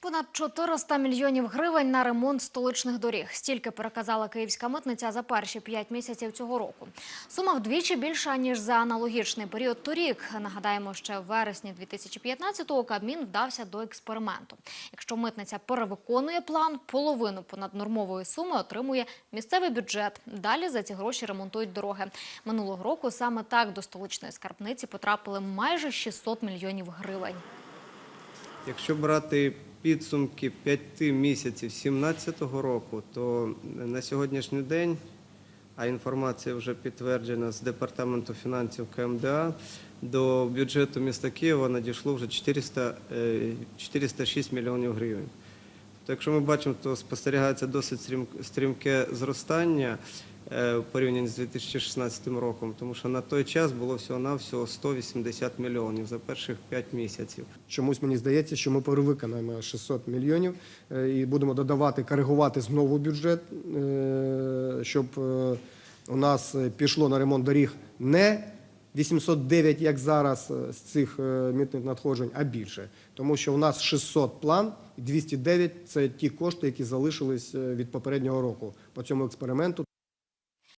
Понад 400 мільйонів гривень на ремонт столичних доріг. Стільки переказала київська митниця за перші п'ять місяців цього року. Сума вдвічі більша ніж за аналогічний період торік. Нагадаємо, ще в вересні 2015-го Кабмін вдався до експерименту. Якщо митниця перевиконує план, половину понаднормової суми отримує місцевий бюджет. Далі за ці гроші ремонтують дороги. Минулого року саме так до столичної скарбниці потрапили майже 600 мільйонів гривень. Якщо брати підсумки п'яти місяців 2017 року, то на сьогоднішній день, а інформація вже підтверджена з департаменту фінансів КМДА, до бюджету міста Києва надійшло вже 400, е, 406 мільйонів гривень. То якщо ми бачимо, то спостерігається досить стрімке зростання е, в порівнянні з 2016 роком, тому що на той час було всього-навсього 180 мільйонів за перших 5 місяців. Чомусь мені здається, що ми перевиконаємо 600 мільйонів е, і будемо додавати, коригувати знову бюджет, е, щоб е, у нас е, пішло на ремонт доріг не 809, як зараз е, з цих е, митних надходжень, а більше. Тому що у нас 600 план, і 209 – це ті кошти, які залишились е, від попереднього року по цьому експерименту.